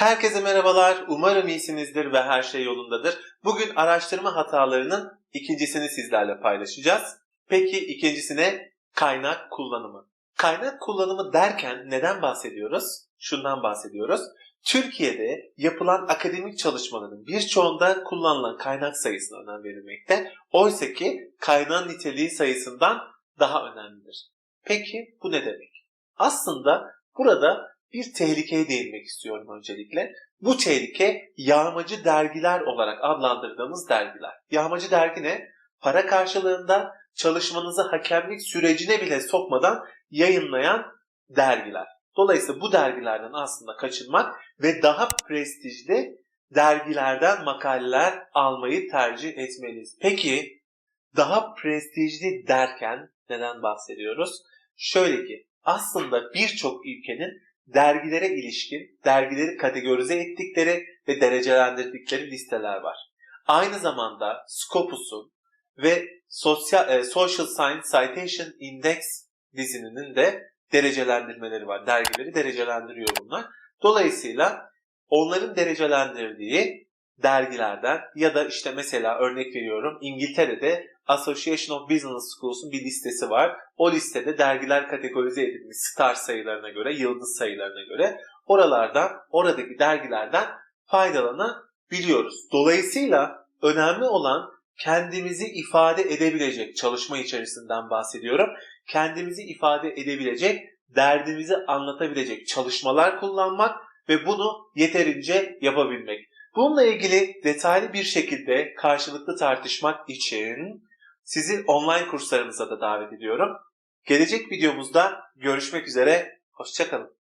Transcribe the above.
Herkese merhabalar. Umarım iyisinizdir ve her şey yolundadır. Bugün araştırma hatalarının ikincisini sizlerle paylaşacağız. Peki ikincisine kaynak kullanımı. Kaynak kullanımı derken neden bahsediyoruz? Şundan bahsediyoruz. Türkiye'de yapılan akademik çalışmaların birçoğunda kullanılan kaynak sayısına önem verilmekte. Oysa ki kaynağın niteliği sayısından daha önemlidir. Peki bu ne demek? Aslında burada bir tehlikeye değinmek istiyorum öncelikle. Bu tehlike yağmacı dergiler olarak adlandırdığımız dergiler. Yağmacı dergi ne? Para karşılığında çalışmanızı hakemlik sürecine bile sokmadan yayınlayan dergiler. Dolayısıyla bu dergilerden aslında kaçınmak ve daha prestijli dergilerden makaleler almayı tercih etmeliyiz. Peki daha prestijli derken neden bahsediyoruz? Şöyle ki aslında birçok ülkenin dergilere ilişkin, dergileri kategorize ettikleri ve derecelendirdikleri listeler var. Aynı zamanda Scopus'un ve Social, e, Social Science Citation Index dizinin de derecelendirmeleri var. Dergileri derecelendiriyor bunlar. Dolayısıyla onların derecelendirdiği dergilerden ya da işte mesela örnek veriyorum İngiltere'de Association of Business Schools'un bir listesi var. O listede dergiler kategorize edilmiş star sayılarına göre, yıldız sayılarına göre oralardan, oradaki dergilerden faydalanabiliyoruz. Dolayısıyla önemli olan kendimizi ifade edebilecek çalışma içerisinden bahsediyorum. Kendimizi ifade edebilecek, derdimizi anlatabilecek çalışmalar kullanmak ve bunu yeterince yapabilmek. Bununla ilgili detaylı bir şekilde karşılıklı tartışmak için sizi online kurslarımıza da davet ediyorum. Gelecek videomuzda görüşmek üzere, hoşçakalın.